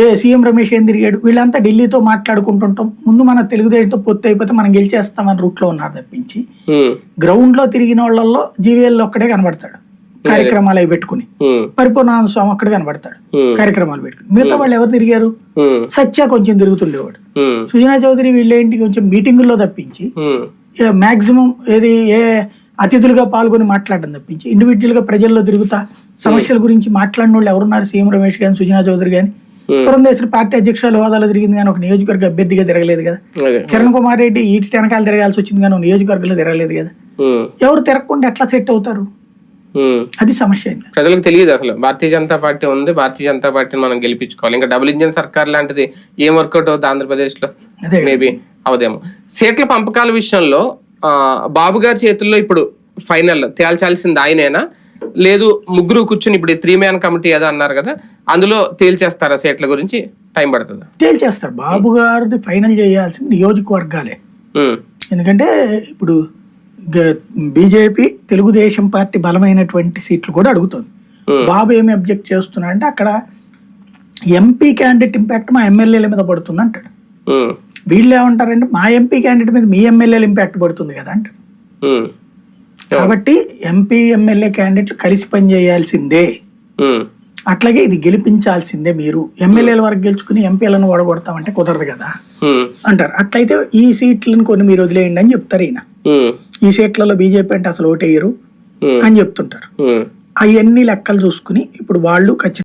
ఏ CM Ramesh ఏం తిరిగాడు? వీళ్ళంతా ఢిల్లీతో మాట్లాడుకుంటుంటాం. ముందు మన తెలుగుదేశంతో పొత్తు అయిపోతే మనం గెలిచేస్తామని రూట్లో ఉన్నారు తప్పించి గ్రౌండ్లో తిరిగిన వాళ్ళల్లో జీవీఎల్ ఒక్కడే కనబడతాడు. కార్యక్రమాలు అవి పెట్టుకుని. పరిపూర్ణానంద స్వామి ఒక్కడే కనబడతాడు. కార్యక్రమాలు పెట్టుకుని. మిగతా వాళ్ళు ఎవరు తిరిగారు? సత్య కొంచెం తిరుగుతుండేవాడు. సుజనా చౌదరి వీళ్ళేంటి కొంచెం మీటింగుల్లో తప్పించి మాక్సిమం ఏది ఏ అతిథులుగా పాల్గొని మాట్లాడడం తప్పించి ఇండివిజువల్గా ప్రజల్లో తిరుగుతా సమస్యల గురించి మాట్లాడిన వాళ్ళు ఎవరున్నారు? సీఎం రమేష్ గాని సుజనా చౌదరి గాని. పురంధేశ్వరి పార్టీ అధ్యక్షురాలు హోదాలో తిరిగింది కానీ ఒక నియోజకవర్గ అభ్యర్థిగా తిరగలేదు కదా. కిరణ్ కుమార్ రెడ్డి ఈటి వెనకాల తిరగాల్సి వచ్చింది కానీ నియోజకవర్గంలో తిరగలేదు కదా. ఉమ్, ఎవరు తిరగకుండా ఎట్లా సెట్ అవుతారు. అది సమస్య ప్రజలకు తెలియదు అసలు. భారతీయ జనతా పార్టీ ఉంది. భారతీయ జనతా పార్టీని మనం గెలిపించుకోవాలి. ఇంకా డబుల్ ఇంజిన్ సర్కార్ లాంటిది ఏం వర్కౌట్ అవుతుంది ఆంధ్రప్రదేశ్లో అదే మేబీ అవదేమో. సీట్ల పంపకాల విషయంలో బాబు గారి చేతుల్లో ఇప్పుడు ఫైనల్ తేల్చాల్సింది ఆయనేనా? లేదు ముగ్గురు కూర్చుని ఇప్పుడు త్రీ మ్యాన్ కమిటీ ఏదో అన్నారు కదా అందులో తేల్చేస్తారా సీట్ల గురించి? టైం పడుతుంది? తేల్చేస్తారు. బాబు గారిది ఫైనల్ చేయాల్సింది నియోజకవర్గాలే. ఎందుకంటే ఇప్పుడు బీజేపీ తెలుగుదేశం పార్టీ బలమైనటువంటి సీట్లు కూడా అడుగుతుంది. బాబు ఏమి అబ్జెక్ట్ చేస్తున్నాడంటే అక్కడ ఎంపీ క్యాండిడేట్ ఇంపాక్ట్ మా ఎమ్మెల్యేల మీద పడుతుంది అంటాడు వీళ్ళు ఏమంటారంటే మా ఎంపీ క్యాండిడేట్ మీద మీ ఎమ్మెల్యేల ఇంపాక్ట్ పడుతుంది కదా అంటాడు కాబట్టి ఎంపీ ఎమ్మెల్యే క్యాండిడేట్లు కలిసి పనిచేయాల్సిందే అట్లాగే ఇది గెలిపించాల్సిందే మీరు. ఎమ్మెల్యేల వరకు గెలుచుకుని ఎంపీలను ఓడగొడతామంటే కుదరదు కదా అంటారు. అట్లయితే ఈ సీట్లను కొన్ని మీరు వదిలేయండి అని చెప్తారు ఈయన. ఈ సీట్లలో బీజేపీ అంటే అసలు ఓటేయరు అని చెప్తుంటారు. అవన్నీ లెక్కలు చూసుకుని ఇప్పుడు వాళ్ళు ఖచ్చితంగా